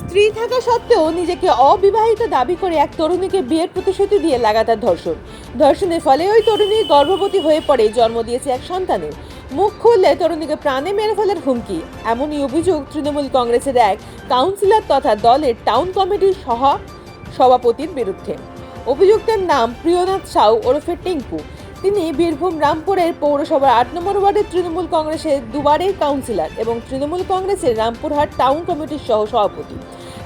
স্ত্রী থাকা সত্ত্বেও নিজেকে অবিবাহিত দাবি করে এক তরুণীকে বিয়ের প্রতিশ্রুতি দিয়ে লাগাতার ধর্ষণ। ধর্ষণের ফলে ওই তরুণী গর্ভবতী হয়ে পড়ে, জন্ম দিয়েছে এক সন্তানের। মুখ খুললে তরুণীকে প্রাণে মেরে ফেলার হুমকি। এমনই অভিযোগ তৃণমূল কংগ্রেসের এক কাউন্সিলর তথা দলের টাউন কমিটির সহ সভাপতির বিরুদ্ধে। অভিযুক্তের নাম প্রিয়নাথ সাউ ওরফে টিঙ্কু তিনি বীরভূম রামপুরের পৌরসভার আট নম্বর ওয়ার্ডের তৃণমূল কংগ্রেসের দুবারের কাউন্সিলর এবং তৃণমূল কংগ্রেসের রামপুরহাট টাউন কমিটির সহ সভাপতি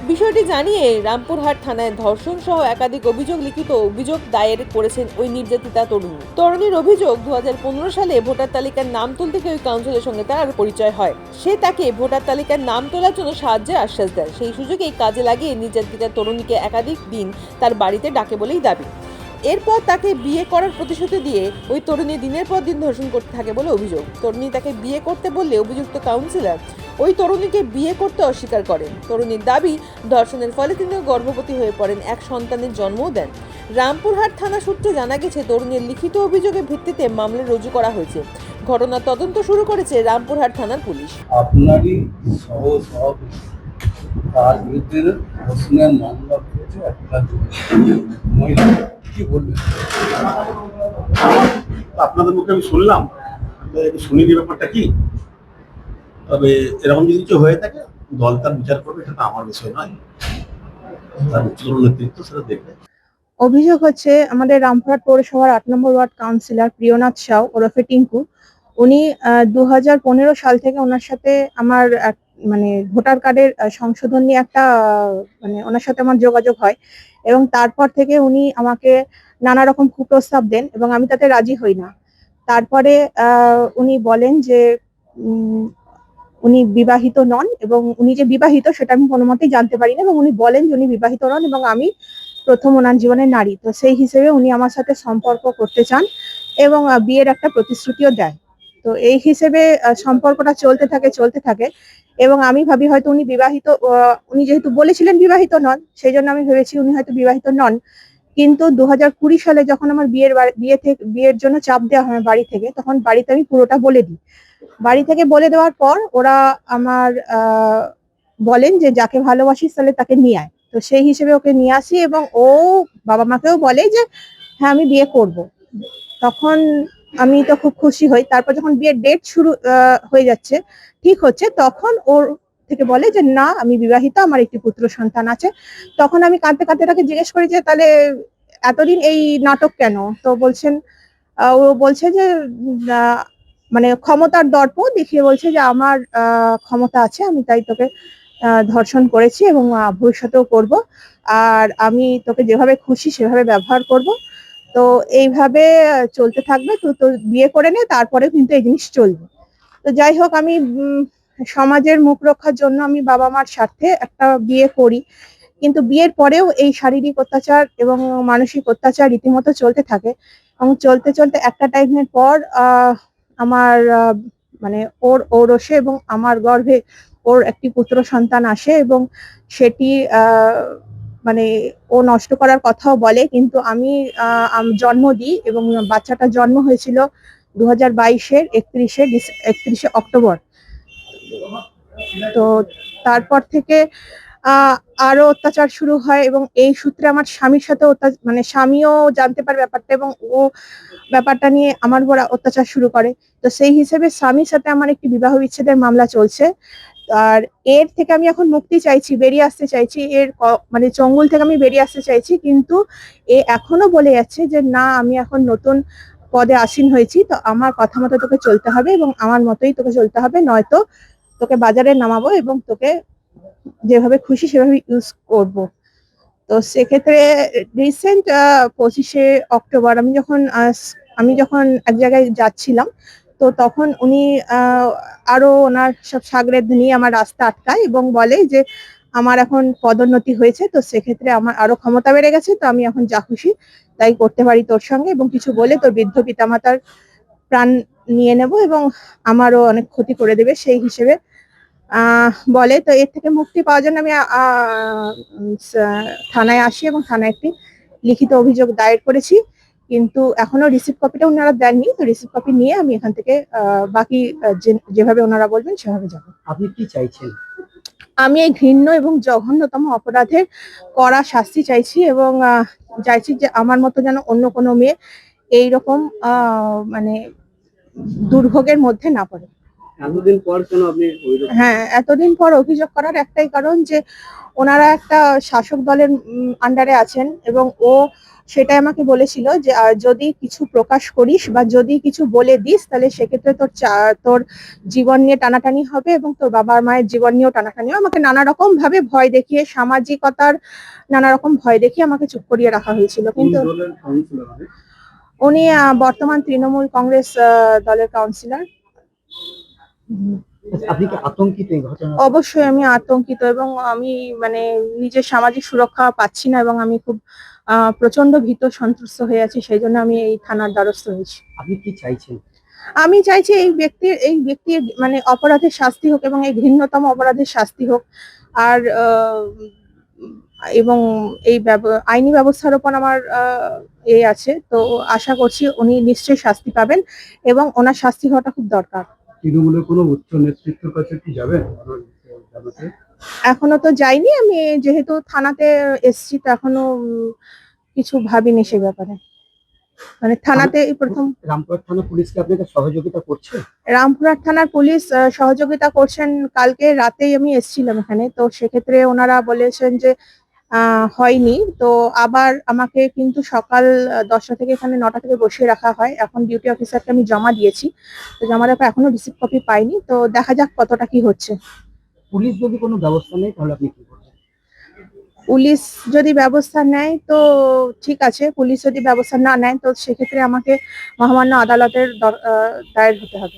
বিষয়টি জানিয়ে রামপুরহাট থানায় ধর্ষণ সহ একাধিক অভিযোগ, লিখিত অভিযোগ দায়ের করেছেন ওই নির্যাতিতা তরুণী। তরুণীর অভিযোগ দু হাজার পনেরো সালে ভোটার তালিকার নাম তুলতে গিয়ে ওই কাউন্সিলের সঙ্গে তার পরিচয় হয়। সে তাকে ভোটার তালিকার নাম তোলার জন্য সাহায্যের আশ্বাস দেয়। সেই সুযোগেই কাজে লাগিয়ে নির্যাতিতা তরুণীকে একাধিক দিন তার বাড়িতে ডাকে বলেই দাবি। এরপর তাকে বিয়ে করার প্রতিশ্রুতি দিয়ে ওই তরুণী দিনের পর দিন ধর্ষণ করতে থাকে বলে অভিযোগ। তরুণী তাকে বিয়ে করতে বললে অভিযুক্ত কাউন্সিলর ওই তরুণীকে বিয়ে করতে অস্বীকার করেন। তরুণীর দাবি, ধর্ষণের ফলে তিনি গর্ভবতী হয়ে পড়েন, এক সন্তানের জন্মও দেন। রামপুরহাট থানা সূত্রে জানা গেছে, তরুণীর লিখিত অভিযোগের ভিত্তিতে মামলা রুজু করা হয়েছে। ঘটনার তদন্ত শুরু করেছে রামপুরহাট থানার পুলিশ। আপনারই সহ সভাপতি তার বিরুদ্ধে ধর্ষণের মামলা করেছে একটা মহিলা কি বলবেন আপনাদের মুখে আমি শুনলাম শুনি ব্যাপারটা কি? তবে এরকম যদি কিছু হয়ে থাকে দল তার বিচার করবে সেটা আমার বিষয় নয়। তার উচ্চতর নেতৃত্ব সেটা দেখবে। অভিযোগ হচ্ছে আমাদের রামপুরহাট পৌরসভার আট number ward councillor Priyanath Shaw ওরফে টিঙ্কু উনি দু হাজার পনেরো সাল থেকে ওনার সাথে আমার এক- মানে ভোটার কার্ডের সংশোধন নিয়ে একটা মানে ওনার সাথে আমার যোগাযোগ হয় এবং তারপর থেকে উনি আমাকে নানা রকম কুপ্রস্তাব দেন এবং আমি তাতে রাজি হই না। তারপরে উনি বলেন যে উনি বিবাহিত নন এবং উনি যে বিবাহিত সেটা আমি কোনো মতেই জানতে পারি না এবং উনি বলেন যে উনি বিবাহিত নন এবং আমি প্রথম ওনার জীবনের নারী। তো সেই হিসেবে উনি আমার সাথে সম্পর্ক করতে চান এবং বিয়ের একটা প্রতিশ্রুতিও দেয়। তো এই হিসেবে সম্পর্কটা চলতে থাকে চলতে থাকে। এবং আমি ভাবি হয়তো উনি বিবাহিত উনি যেহেতু বলেছিলেন বিবাহিত নন সেই জন্য আমি ভেবেছি উনি হয়তো বিবাহিত নন। কিন্তু দু কুড়ি সালে যখন আমার বিয়ের বিয়ে থেকে বিয়ের জন্য চাপ দেওয়া হয় বাড়ি থেকে, তখন বাড়িতে আমি পুরোটা বলে দিই। বাড়ি থেকে বলে দেওয়ার পর ওরা আমার বলেন যে যাকে ভালোবাসিস তাহলে তাকে নিয়ে আয়। তো সেই হিসেবে ওকে নিয়ে আসি এবং ও বাবা মাকেও বলে যে হ্যাঁ আমি বিয়ে করব। তখন আমি তো খুব খুশি হই। তারপর যখন বিয়ের ডেট শুরু হয়ে যাচ্ছে, ঠিক হচ্ছে, তখন ওর থেকে বলে যে, না, আমি বিবাহিত, আমার একটি পুত্র সন্তান আছে। তখন আমি কাঁদতে কাঁদতে তাকে জিজ্ঞেস করি যে, তাহলে এতদিন এই নাটক কেন? তো বলছেন ও বলছে যে মানে ক্ষমতার দর্প দেখিয়ে বলছে যে, আমার ক্ষমতা আছে, আমি তাই তোকে ধর্ষণ করেছি এবং ভবিষ্যতেও করব। আর আমি তোকে যেভাবে খুশি, সেভাবে ব্যবহার করব। তো এইভাবে চলতে থাকবে। তুই তো বিয়ে করে নে তারপরে কিন্তু এই জিনিস চলবে। তো যাই হোক, আমি সমাজের মুখ রক্ষার জন্য আমি বাবা মার স্বার্থে একটা বিয়ে করি। কিন্তু বিয়ের পরেও এই শারীরিক অত্যাচার এবং মানসিক অত্যাচার রীতিমতো চলতে থাকে। এবং চলতে চলতে একটা টাইমের পর আমার মানে ওর ওরসে এবং আমার গর্ভে ওর একটি পুত্র সন্তান আসে এবং সেটি মানে ও নষ্ট করার কথাও বলে, কিন্তু আমি জন্ম দিই এবং বাচ্চাটার জন্ম হয়েছিল দু হাজার বাইশের একত্রিশে একত্রিশে অক্টোবর। তো তারপর থেকে আরও অত্যাচার শুরু হয় এবং এই সূত্রে আমার স্বামীর সাথে মানে স্বামীও জানতে পারে ব্যাপারটা এবং ও ব্যাপারটা নিয়ে আমার উপর অত্যাচার শুরু করে। তো সেই হিসেবে স্বামীর সাথে আমার একটি বিবাহ বিচ্ছেদের মামলা চলছে। আর এর থেকে আমি এখন মুক্তি চাইছি, বেরিয়ে আসতে চাইছি, এর মানে চঙ্গুল থেকে আমি বেরিয়ে আসতে চাইছি, কিন্তু এ এখনও বলে যাচ্ছে যে না, আমি এখন নতুন পদে আসীন হয়েছি, তো আমার কথা মতো তোকে চলতে হবে এবং আমার মতোই তোকে চলতে হবে, নয়তো তোকে বাজারে নামাবো এবং তোকে যেভাবে খুশি সেভাবে ইউজ করব। তো সেক্ষেত্রে রিসেন্ট পঁচিশে অক্টোবর আমি যখন আমি যখন এক জায়গায় যাচ্ছিলাম তো তখন উনি আরও ওনার সব সাগরেদ নিয়ে আমার রাস্তা আটকায় এবং বলে যে আমার এখন পদোন্নতি হয়েছে, তো সেক্ষেত্রে আমার আরও ক্ষমতা বেড়ে গেছে, তো আমি এখন যা খুশি তাই করতে পারি তোর সঙ্গে এবং কিছু বলে তোর বৃদ্ধ পিতামাতার প্রাণ নিয়ে নেব এবং আমারও অনেক ক্ষতি করে দেবে সেই হিসেবে বলে। তো এর থেকে মুক্তি পাওয়ার জন্য আমি থানায় আসি এবং থানায় একটি লিখিত অভিযোগ দায়ের করেছি। কিন্তু এখনও রিসিভ কপিটা ওনারা দেননি তো রিসিভ কপি নিয়ে আমি এখান থেকে বাকি যেভাবে ওনারা বলবেন সেভাবে যাব। আপনি কি চাইছেন? আমি এই ঘৃণ্য এবং জঘন্যতম অপরাধের করা শাস্তি চাইছি এবং চাইছি যে আমার মতো যেন অন্য কোনো মেয়ে এইরকম আহ, মানে দুর্ভোগের মধ্যে না পড়ে। এতদিন পর কেন আপনি হ্যাঁ এতদিন পর অভিযোগ করার একটাই কারণ যে ওনারা একটা শাসক দলের আন্ডারে আছেন এবং ও সেটাই আমাকে বলেছিল যে যদি কিছু প্রকাশ করিস বা যদি কিছু বলে দিস তাহলে সেক্ষেত্রে তোর তোর জীবন নিয়ে টানাটানি হবে এবং তোর বাবার মায়ের জীবন নিয়েও টানাটানি হবে। আমাকে নানা রকম ভাবে ভয় দেখিয়ে সামাজিকতার নানা রকম ভয় দেখিয়ে আমাকে চুপ করিয়ে রাখা হয়েছিল। কিন্তু উনি বর্তমান তৃণমূল কংগ্রেস দলের কাউন্সিলর আপনি কি আতঙ্কিত এই ঘটনা অবশ্যই আমি আতঙ্কিত এবং আমি মানে নিজের সামাজিক সুরক্ষা পাচ্ছি না এবং আমি খুব প্রচণ্ড ভীত সন্ত্রস্ত হয়ে আছি সেই জন্য আমি এই থানার দ্বারস্থ হয়েছি। আপনি কি চাইছেন? আমি চাইছি এই ব্যক্তির এই ব্যক্তির মানে অপরাধের শাস্তি হোক এবং এই ঘৃণ্যতম অপরাধের শাস্তি হোক। আর এবং এই আইনি ব্যবস্থার উপর আমার এ আছে তো আশা করছি উনি নিশ্চয়ই শাস্তি পাবেন এবং ওনার শাস্তি হওয়াটা খুব দরকার। তৃণমূলের কোনো উচ্চ নেতৃত্বের কাছে কি যাবেন জানাতে এখনও তো যাইনি আমি যেহেতু থানাতে এসছি তো এখনও কিছু ভাবিনি সে ব্যাপারে। মানে থানাতে প্রথম রামপুরহাট থানা পুলিশকে আপনাকে সহযোগিতা করছে? রামপুরহাট থানার পুলিশ সহযোগিতা করছেন কালকে রাতেই আমি এসেছিলাম এখানে তো সেক্ষেত্রে ওনারা বলেছেন যে হয়নি। তো আবার আমাকে কিন্তু সকাল দশটা থেকে এখানে নটা থেকে বসিয়ে রাখা হয়। এখন ডিউটি অফিসারকে আমি জমা দিয়েছি। তো জমা দেওয়ার এখনও রিসিভ কপি পাইনি। তো দেখা যাক কতটা কি হচ্ছে। পুলিশ যদি কোনো ব্যবস্থা নেয় তাহলে আপনি কি করবেন? পুলিশ যদি ব্যবস্থা নেয় তো ঠিক আছে। পুলিশ যদি ব্যবস্থা না নেয় তো সেক্ষেত্রে আমাকে মহামান্য আদালতের দায়ের হতে হবে।